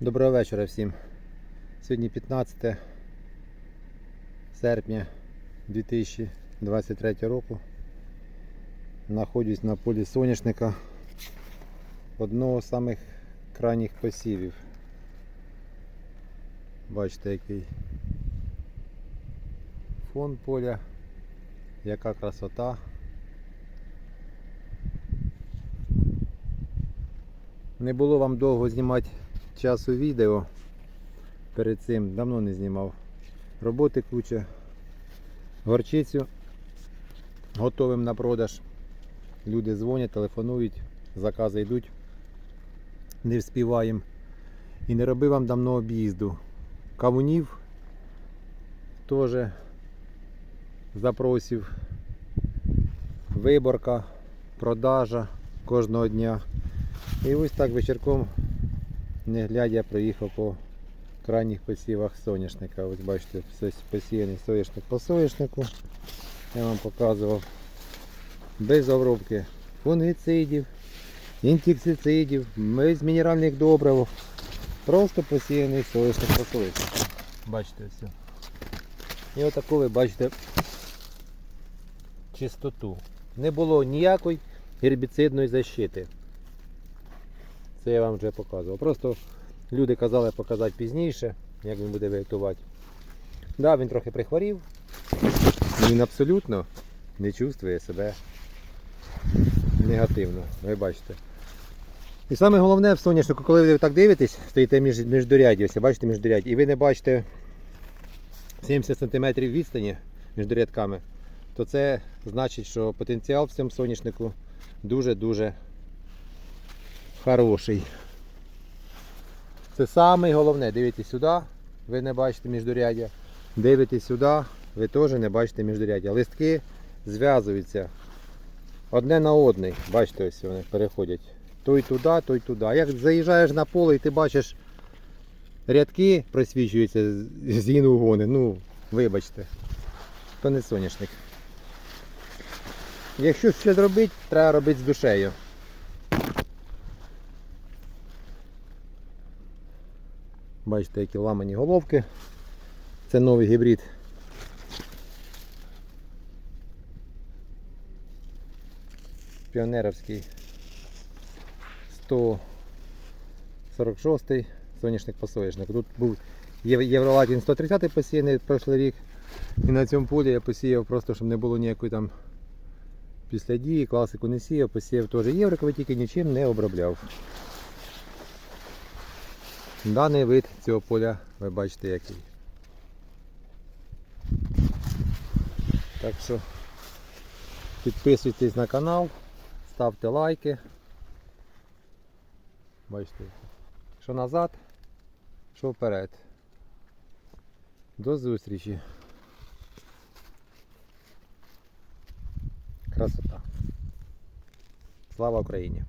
Доброго вечора всім. Сьогодні 15 серпня 2023 року. Знаходжусь на полі соняшника одного з самих крайніх посівів. Бачите, який фон поля, яка красота. Не було вам довго знімати часу відео. Перед цим давно не знімав. Роботи куча. Горчицю готовим на продаж. Люди дзвонять, телефонують, закази йдуть. Не вспіваємо. І не робив вам давно об'їзду. Кавунів теж запросів. Виборка, продажа кожного дня. І ось так вечірком, не глядя, проїхав по крайніх посівах соняшника. Ось бачите, посіяний соняшник по соняшнику. Я вам показував. Без обробки фунгіцидів, інсектицидів, без мінеральних добрив. Просто посіяний соняшник по соняшнику. Бачите все. І отаку ви бачите чистоту. Не було ніякої гербіцидної защити. Це я вам вже показував. Просто люди казали показати пізніше, як він буде вегетувати. Да, він трохи прихворів. Він абсолютно не чувствує себе негативно. Ви бачите. І саме головне в соняшнику, коли ви так дивитесь, стоїте між, міждорядді, ось бачите міждорядді, і ви не бачите 70 см відстані між рядками, то це значить, що потенціал в цьому соняшнику дуже-дуже хороший. Це саме головне. Дивіться сюди, ви не бачите міждорядя. Дивитесь сюди, ви теж не бачите міждорядя. Листки зв'язуються одне на одне. Бачите, ось вони переходять. Той туди, той туди. Як заїжджаєш на поле і ти бачиш рядки просвічуються з- з ну вибачте, то не соняшник. Якщо щось робити, треба робити з душею. Бачите, які ламані головки. Це новий гібрид. Піонеровський 146 соняшник по соняшнику. Тут був Єв- Євролатін 130 посіяний прошлий рік. І на цьому полі я посіяв просто, щоб не було ніякої там після дії, класику не сіяв, посіяв теж євриковий, тільки нічим не обробляв. Даний вид цього поля ви бачите який. Так що підписуйтесь на канал, ставте лайки. Бачите, що назад, що вперед. До зустрічі. Красота. Слава Україні!